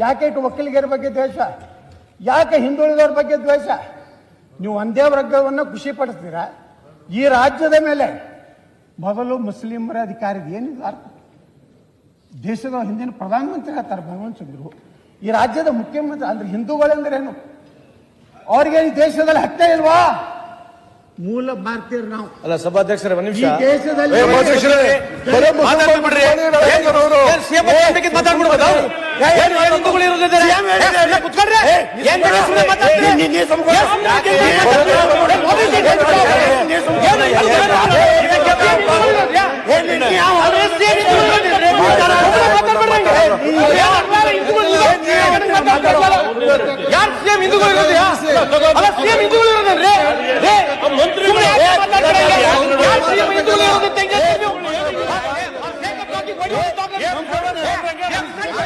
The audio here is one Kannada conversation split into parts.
ಯಾಕೆ ಇಟ್ಟು ಒಕ್ಕಲಿಗರ ಬಗ್ಗೆ ದ್ವೇಷ? ಯಾಕೆ ಹಿಂದುಳಿದವ್ರ ಬಗ್ಗೆ ದ್ವೇಷ? ನೀವು ಒಂದೇ ವರ್ಗವನ್ನು ಖುಷಿ ಪಡಿಸ್ತೀರಾ? ಈ ರಾಜ್ಯದ ಮೇಲೆ ಮೊದಲು ಮುಸ್ಲಿಮರ ಅಧಿಕಾರಿ ಏನಿಲ್ಲ. ಅರ್ಥ ದೇಶದ ಹಿಂದಿನ ಪ್ರಧಾನಮಂತ್ರಿ ಆಗ್ತಾರೆ ಭಗವಂತ ಚಂದ್ರು. ಈ ರಾಜ್ಯದ ಮುಖ್ಯಮಂತ್ರಿ ಅಂದ್ರೆ ಹಿಂದೂಗಳೆಂದರೇನು? ಅವ್ರಿಗೆ ಈ ದೇಶದಲ್ಲಿ ಹತ್ಯೆ ಇಲ್ವಾ? ಮೂಲ ಭಾರತೀಯರು ನಾವು. ಅಲ್ಲ ಸಭಾಧ್ಯಕ್ಷರ ನಿಮಿಷ. ದೇಶದಲ್ಲಿ ಏ, ಸಿಎಂ ಹಿಂದೂಗಳು ಇರೋದು? ಅಲ್ಲ ಸಿಎಂ ಹಿಂದೂಗಳು ಇರೋದನ್ರಿ ಯಾಕೆ ಮಾತಾಡ್ತೀರಾ? ಸಿಎಂ ಹಿಂದೂಗಳು ಇರೋದು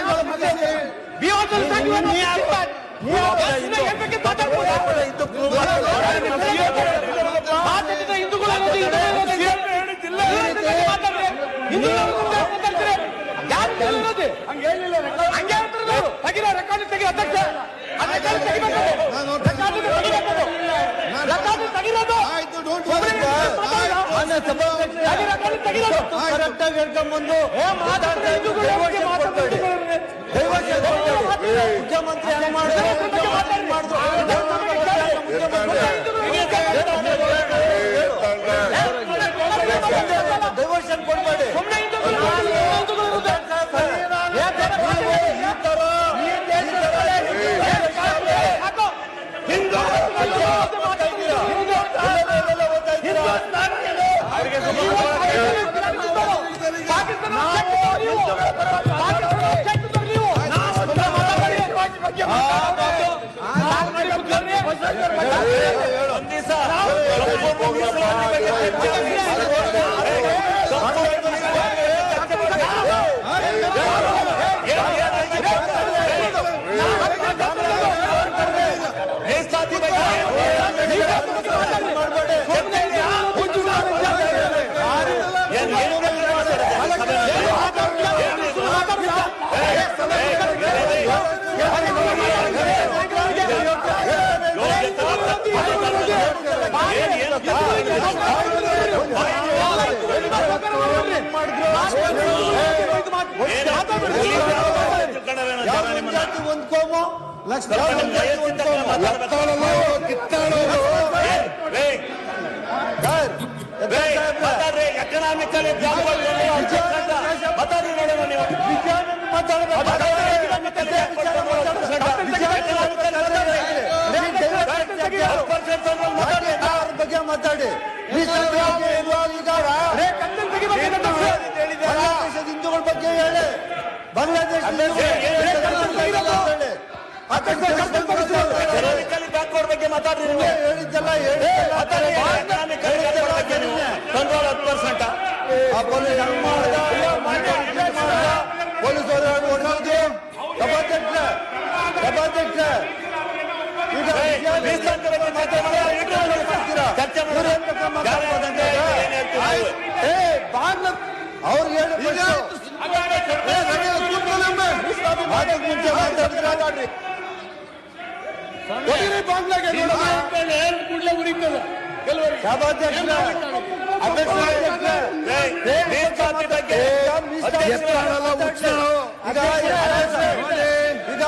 We also said you are not Muslim. ಮಾತಾಡ್ಬೋದು. ಮಾತಾಡ್ರಿ. ಮಾತಾಡ್ತೀರಿ. ಯಾರ್ ಇರೋದು? ಹಂಗೆ ಹೇಳ್ತಾರೆ ಅವ್ರು. ರೆಕಾರ್ಡ್ ತೆಗಿ ಅಧ್ಯಕ್ಷ. ರೆಕಾರ್ಡ್ ತೆಗಿಬೇಕು ಅದು. ರೆಕಾರ್ಡ್ ತೆಗಿರೋದು. ಹಿಂದೂಗಳು ಇರೋದು, ಮಾತಾಡ್ರಿ, ಹಿಂದೂಗಳು ಇರೋದು. ಮುಖ್ಯಮಂತ್ರಿ ಹೆಂಗ್ ಮಾಡಿದ್ರು? ಡೈವರ್ಷನ್ ಕೊಡ್ಬೇಡಿ ಜಾತಿ ಒಂದ್ ಕೋಮು ಲಕ್ಷ್ಮಣ ಮಾತಾಡಬೇಕು ಎಕನಾಮಿಕಲ್ ಬಗ್ಗೆ ಮಾತಾಡಿ ಬಾಂಗ್ಲಾದೇಶದ ಹಿಂದೂಗಳ ಬಗ್ಗೆ ಹೇಳಿ ಬ್ಯಾಕ್ವರ್ಡ್ ಬಗ್ಗೆ ಮಾತಾಡ್ರಿ ಹೇಳಿದ್ದೆಲ್ಲ ಹೇಳಿ ಕಂಟ್ರೋಲ್ ಹತ್ತು ಪರ್ಸೆಂಟ್ ಈಗ ಚರ್ಚೆ ಏ ಬಾಂಗ್ಲ ಅವ್ರು ಹೇಳಿ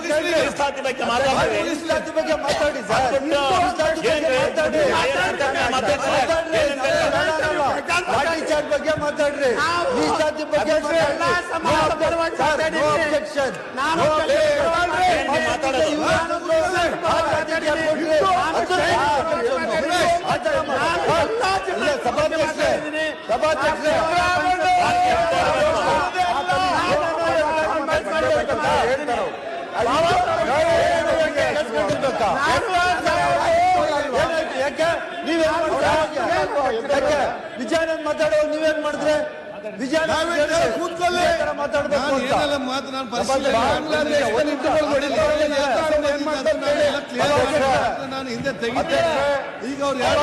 ಮುಂಚೆ ಮಾತಾಡಿದ್ರೆ ಬಾಂಗ್ಲಾಗೆ ಸಭಾಧ್ಯಕ್ಷ ಅಧ್ಯಕ್ಷ ಮೀಸಲಾತಿ ಬಗ್ಗೆ ಅವ್ರಿಗೆ ತಾಕತ್ತು ಇಲ್ಲ ಅಂತ ಚರ್ಚೆ ಮಾಡ್ಸಕ್ಕೆ ಅಧ್ಯಕ್ಷ ಮೀಸಲಾತಿ ಬಗ್ಗೆ ಮಾತಾಡ್ತೀವಿ ಬಗ್ಗೆ ಮಾತಾಡಿ ಸರ್ ಲಾಠಿ ಚಾರ್ಜ್ ಬಗ್ಗೆ ಮಾತಾಡ್ರಿ ಮೀಸಲಾತಿ ಬಗ್ಗೆ ಅಬ್ಜೆಕ್ಷನ್ ಸಭಾಧ್ಯಕ್ಷ ಸಭಾಧ್ಯಕ್ಷ ಮಾತಾಡೋ ನೀವೇನ್ ಮಾಡಿದ್ರೆ ವಿಜಯಾನಂದ್ ಕೂತ್ಕೊಳ್ಳಿ ಮಾತಾಡ್ಬೇಕು ನಾನು ಅಂತ ಏನೆಲ್ಲ ಮಾತು ನಾನು ಹಿಂದೆ ತೆಗಿತೆ ಈಗ ಅವ್ರು ಯಾರು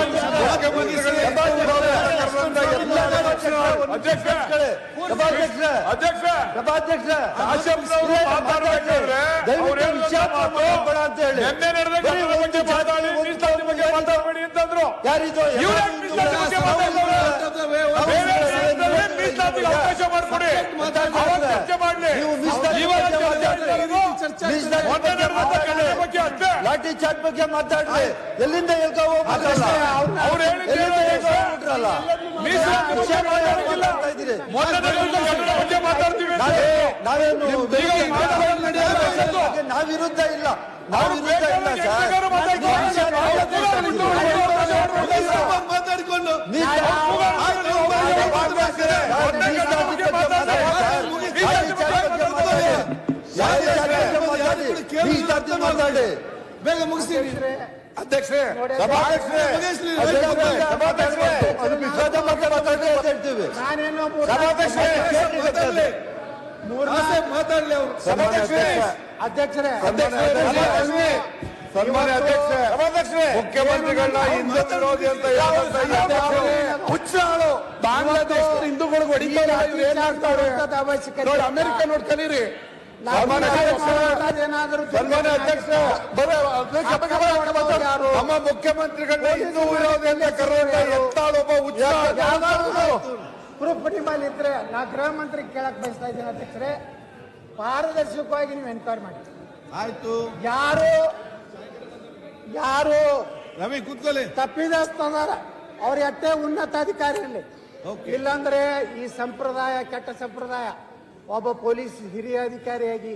ದಯವಿಟ್ಟು ಅವ್ರು ಅವಕಾಶ ಮಾಡಿಕೊಡಿ ಚರ್ಚೆ ಮಾಡ್ಲಿ ಲಾಠಿ ಚಾಟ್ ಬಗ್ಗೆ ಮಾತಾಡ್ರಿ ಎಲ್ಲಿಂದ ಅವ್ರು ಎಲ್ಕ ಹೋಗ್ಬಿಟ್ರಲ್ಲ ಮೀಸಲಾತಿ ಬಗ್ಗೆ ಮಾತಾಡಿ ಬೇಗ ಮುಗಿಸ್ತೀನಿ. ಅಧ್ಯಕ್ಷರೇ ಮಾತಾಡ್ಲಿ. ಅವರು. ಅಧ್ಯಕ್ಷರೇ. ಸನ್ಮಾನ್ಯ ಅಧ್ಯಕ್ಷರೇ. ಸಭಾಧ್ಯಕ್ಷರೇ. ಮುಖ್ಯಮಂತ್ರಿಗಳನ್ನ ಹಿಂದೂ ವಿರೋಧಿ ಅಂತ ಹುಚ್ಚಾಳು ಬಾಂಗ್ಲಾದೇಶ ಹಿಂದೂಗಳಿಗೆ ಹೊಡಿತಾರೆ ಏನಾಗ್ತಾರೆ ಅಮೆರಿಕ ನೋಡಿ ಕಲೀರಿ. ನಮ್ಮ ಮುಖ್ಯಮಂತ್ರಿಗಳು ವಿರೋಧಿ ಅಂತ ಕರೆಯುವಂತ ಎತ್ತಾಳೊಬ್ಬ ಪ್ರೂಫ್ ನಿಮ್ಮಲ್ಲಿ ಇದ್ರೆ ನಾ ಗೃಹ ಮಂತ್ರಿ ಕೇಳಕ್ ಬಯಸ್ತಾ ಇದ್ದೀನಿ ಅಧ್ಯಕ್ಷರೇ. ಪಾರದರ್ಶಕವಾಗಿ ನೀವು ಎನ್ಕ್ವೈರಿ ಮಾಡಿ. ಆಯ್ತು. ಯಾರು? ಯಾರು? ರವಿ ಕೂತ್ಕೊಳ್ಳಿ. ತಪ್ಪಿದಾರ ಅವ್ರ ಎಷ್ಟೇ ಉನ್ನತಾಧಿಕಾರಿ ಇರಲಿ. ಇಲ್ಲಾಂದ್ರೆ ಈ ಸಂಪ್ರದಾಯ ಕೆಟ್ಟ ಸಂಪ್ರದಾಯ. ಒಬ್ಬ ಪೊಲೀಸ್ ಹಿರಿಯ ಅಧಿಕಾರಿಯಾಗಿ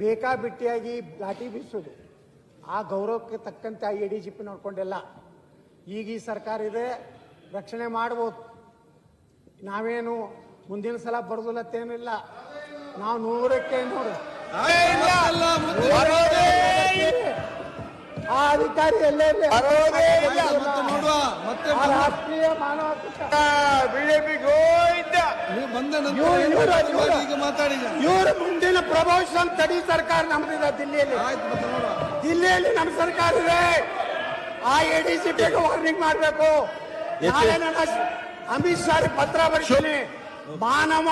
ಬೇಕಾಬಿಟ್ಟಿಯಾಗಿ ಲಾಠಿ ಬೀಸೋದು. ಆ ಗೌರವಕ್ಕೆ ತಕ್ಕಂತೆ ಎ ಡಿ ಜಿ ಪಿ ನೋಡ್ಕೊಂಡಿಲ್ಲ. ಈಗ ಈ ಸರ್ಕಾರ ಇದೆ ರಕ್ಷಣೆ ಮಾಡ್ಬೋದು. ನಾವೇನು ಮುಂದಿನ ಸಲ ಬರೋದಿಲ್ಲತ್ತೇನಿಲ್ಲ ನಾವು ನೂರಕ್ಕೆ ನೂರು. ಆ ಅಧಿಕಾರಿ ಎಲ್ಲೇ. ಮತ್ತೆ ನೋಡುವ ಮತ್ತೆ ಆ ರಾಷ್ಟ್ರೀಯ ಮಾನವ ಬಿಜೆಪಿ ಇವ್ರು- ಮುಂದಿನ ಪ್ರಮೋಷನ್ ತಡಿ ಸರ್ಕಾರ ನಮ್ದಿದೆ ದಿಲ್ಲಿಯಲ್ಲಿ. ದಿಲ್ಲಿಯಲ್ಲಿ ನಮ್ಮ ಸರ್ಕಾರ ಇದೆ. ಆ A D C P warning ಮಾಡಬೇಕು. ನಾಳೆ ನನ್ನ ಅಮಿತ್ ಶಾ ಪತ್ರ ಬರ್ತೀನಿ. ಮಾನವ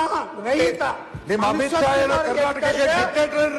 ರಹಿತ ನಿಮ್ಮ ಅಮಿತ್ ಶಾ ಏನೋ ಕರ್ನಾಟಕಕ್ಕೆ ಡಿಕ್ಟೇಟರ್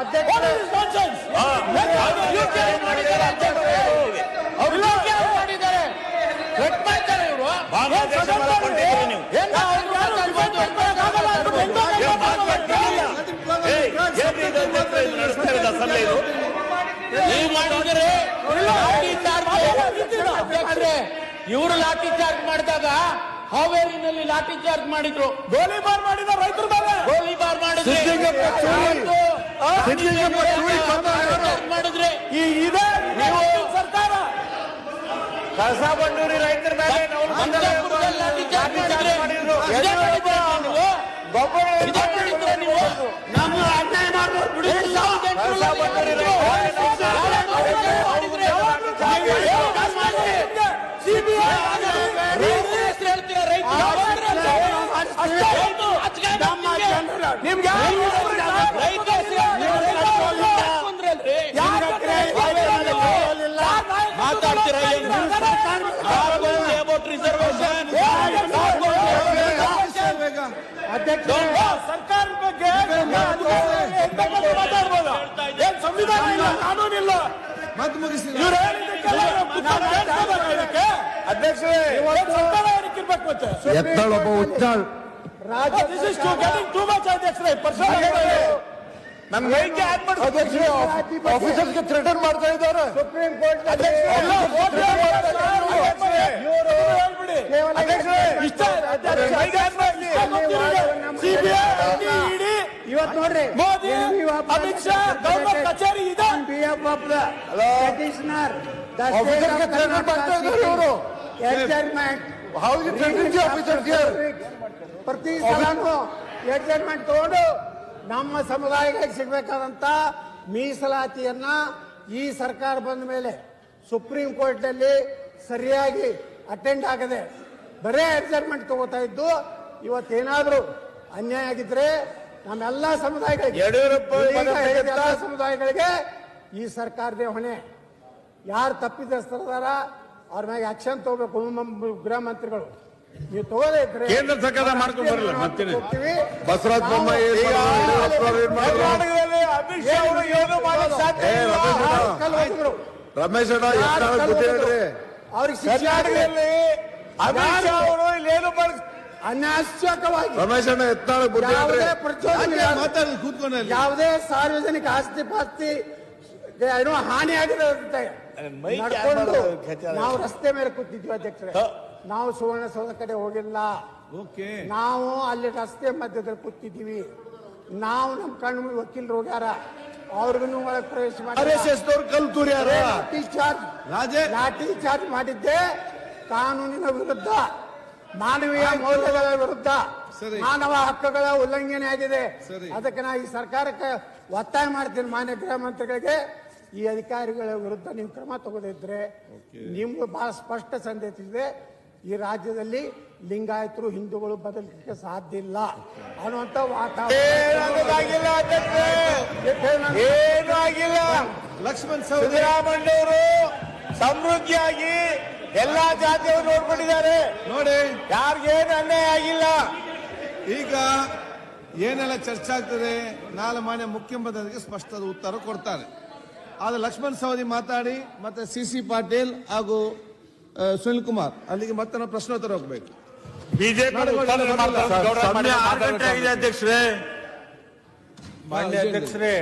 ಅಧ್ಯಕ್ಷ ನೀವು ಮಾಡಿದ್ರೆ ಲಾಠಿ ಚಾರ್ಜ್ ಇವರು ಲಾಠಿ ಚಾರ್ಜ್ ಮಾಡಿದಾಗ ಹಾವೇರಿನಲ್ಲಿ ಲಾಠಿ ಚಾರ್ಜ್ ಮಾಡಿದ್ರು. ಗೋಲಿಬಾರ್ ಮಾಡಿದ ರೈತರ ಮೇಲೆ ಗೋಲಿಬಾರ್ ಮಾಡಿದ್ರೆ ಮಾಡಿದ್ರೆ ಈ ಇದೆ ನೀವು ಸರ್ಕಾರ. ಕಳಸ ಬಂಡೂರಿ ರೈತರ ಮೇಲೆ ಲಾಠಿ ಚಾರ್ಜ್ ಮಾಡಿದ್ರು. ನೀವು? ಗೊಬ್ಬರ ನೀವು? ನಮ್ಮ ನಿಮ್ಗೆ ಮಾತಾಡ್ತೀರಾ ಅಬೌಟ್ ರಿಸರ್ವೇಶನ್ ಬೇಗ ಅಧ್ಯಕ್ಷ ಸರ್ಕಾರದ ಬಗ್ಗೆ ಮಾತಾಡ್ಬೋದ ಏನ್ ಸಂವಿಧಾನ ಇಲ್ಲ ಕಾನೂನಿಲ್ಲ ಮತ್ತೆ ಮುಗಿಸ್ತೀನಿ ಇವ್ರು ಹೇಳಿದ್ದಕ್ಕೆಲ್ಲ ಇದಕ್ಕೆ? ಅಧ್ಯಕ್ಷರೇ? ಆಗ್ಬೇಕು ಮತ್ತೆ. ಎತ್ತಾಳೊಬ್ಬ ಉಚ್ಚಾಳ್ ರಾಜ್ಯ this is to getting too much ಅಧ್ಯಕ್ಷರೇ. ಪರ್ಸನಲ್ ನಮ್ಗೆ ಹೇಳಿಕೆ ಆಡ್ ಮಾಡಿ ಆಫೀಸರ್ಸ್ಗೆ ಥ್ರೆಟನ್ ಮಾಡ್ತಾ ಇದ್ದಾರೆ. ಸುಪ್ರೀಂ ಕೋರ್ಟ್ ಅಧ್ಯಕ್ಷರೇ, ಇವತ್ತು ನೋಡ್ರಿ ಮೋದಿ ಅಮಿತ್ ಶಾ ಕಚೇರಿ ಪ್ರತಿ ಸಲನೂ ತಗೊಂಡು ನಮ್ಮ ಸಮುದಾಯಕ್ಕೆ ಸಿಗಬೇಕಾದಂತ ಮೀಸಲಾತಿಯನ್ನ ಈ ಸರ್ಕಾರ ಬಂದ ಮೇಲೆ ಸುಪ್ರೀಂ ಕೋರ್ಟ್ನಲ್ಲಿ ಸರಿಯಾಗಿ ಅಟೆಂಡ್ ಆಗದೆ ಬರೇ ಅಡ್ಜಸ್ಟ್ಮೆಂಟ್ ತಗೋತಾ ಇದ್ದು ಇವತ್ತೇನಾದ್ರೂ ಅನ್ಯಾಯ ಆಗಿದ್ರೆ ನಮ್ಮೆಲ್ಲ ಸಮುದಾಯಗಳಿಗೆ ಸಮುದಾಯಗಳಿಗೆ ಈ ಸರ್ಕಾರದೇ ಹೊಣೆ. ಯಾರು ತಪ್ಪಿದಸ್ತರದಾರ ಅವ್ರ ಮ್ಯಾಗ ಆಕ್ಷನ್ ತಗೋಬೇಕು ಗೃಹ ಮಂತ್ರಿಗಳು. ನೀವು ತಗೋದೇ ಇದ್ರೆ ಕೇಂದ್ರ ಸರ್ಕಾರ ಮಾಡ್ಕೊಂಡು ಬರಲ್ಲ, ಮತ್ತೆ. ಬಸವರಾಜ ಬೊಮ್ಮಾಯಿ ಏನ್ ಅಮಿತ್ ಶಾ ಅವರು ಮಾಡಕ್ ಸಾಧ್ಯ ಇಲ್ಲ. ರಮೇಶ್ ಅಣ್ಣ. ಹೇಳ್ರಿ? ಅವ್ರಿಗೆ ಶಿಕ್ಷೆ ಆಗಿದೆ. ಕರ್ನಾಟಕದಲ್ಲಿ ಅಮಿತ್ ಶಾ ಅವರು ಇಲ್ಲೇನು ಮಾಡಕ್ ಅನಾವಶ್ಯಕವಾಗಿ ರಮೇಶ್ ಅಣ್ಣ ಎತ್ತಾಳ ಬುದ್ಧಿ ಯಾವುದೇ ಪ್ರಚೋದನೆ ಯಾವುದೇ ಸಾರ್ವಜನಿಕ ಆಸ್ತಿ ಪಾಸ್ತಿ ಏನೋ ಹಾನಿ ಆಗಿದೆ ನಡ್ಕೊಂಡು ನಾವು ರಸ್ತೆ ಮೇಲೆ ಕೂತಿದ್ವಿ ಅಧ್ಯಕ್ಷರೇ. ನಾವು ಸುವರ್ಣಸೌಧ ಕಡೆ ಹೋಗಿಲ್ಲ. ನಾವು ಅಲ್ಲಿ ರಸ್ತೆ ಮಧ್ಯದಲ್ಲಿ ಕೂತಿದ್ದೀವಿ. ನಾವು ನಮ್ಮ ಕಣ್ಣು ವಕೀಲರು ಹೋಗ್ಯಾರ. ಅವ್ರಿಗೂ ಒಳಗೆ ಪ್ರವೇಶ ಮಾಡಿ ಲಾಠಿ ಚಾರ್ಜ್. ಮಾಡಿದ್ದೆ. ಕಾನೂನಿನ ವಿರುದ್ಧ. ಮಾನವೀಯ ಮೌಲ್ಯಗಳ ವಿರುದ್ಧ. ಮಾನವ ಹಕ್ಕುಗಳ ಉಲ್ಲಂಘನೆ ಆಗಿದೆ. ಅದಕ್ಕೆ ನಾ ಈ ಸರ್ಕಾರಕ್ಕೆ ಒತ್ತಾಯ ಮಾಡ್ತೀನಿ ಮಾನ್ಯ ಗೃಹ ಮಂತ್ರಿಗಳಿಗೆ. ಈ ಅಧಿಕಾರಿಗಳ ವಿರುದ್ಧ ನೀವು ಕ್ರಮ ತಗೋದಿದ್ರೆ ನಿಮ್ಗೆ ಬಹಳ ಸ್ಪಷ್ಟ ಸಂದೇಶ ಇದೆ. ಈ ರಾಜ್ಯದಲ್ಲಿ ಲಿಂಗಾಯತರು ಹಿಂದೂಗಳು ಬದಲಿಕ್ಕೆ ಸಾಧ್ಯ ಇಲ್ಲ. ಅನ್ನುವಂತ ಆಗಿಲ್ಲ. ಲಕ್ಷ್ಮಣ್ ಸವದಿ ಸಿದ್ದರಾಮಯ್ಯವರು ಸಮೃದ್ಧಿಯಾಗಿ ಎಲ್ಲಾ ಜಾತಿಯವರು ನೋಡ್ಕೊಂಡಿದ್ದಾರೆ. ನೋಡಿ. ಯಾರಿಗೇನು ಅನ್ಯಾಯ ಆಗಿಲ್ಲ. ಈಗ ಏನೆಲ್ಲ ಚರ್ಚೆ ಆಗ್ತದೆ ನಾಳೆ ಮಾನ್ಯ ಮುಖ್ಯಮಂತ್ರಿಗೆ ಸ್ಪಷ್ಟದ ಉತ್ತರ ಕೊಡ್ತಾರೆ. ಆದ್ರೆ ಲಕ್ಷ್ಮಣ್ ಸವದಿ ಮಾತಾಡಿ ಮತ್ತೆ ಸಿ ಸಿ ಪಾಟೀಲ್ ಹಾಗೂ ಸುನಿಲ್ ಕುಮಾರ್. ಅಲ್ಲಿಗೆ ಮತ್ತೆ ನಾವು ಪ್ರಶ್ನೋತ್ತರ ಹೋಗ್ಬೇಕು. ಬಿಜೆಪಿ ಆಗಿದೆ ಅಧ್ಯಕ್ಷರೇ. ಮಾನ್ಯ ಅಧ್ಯಕ್ಷರೇ.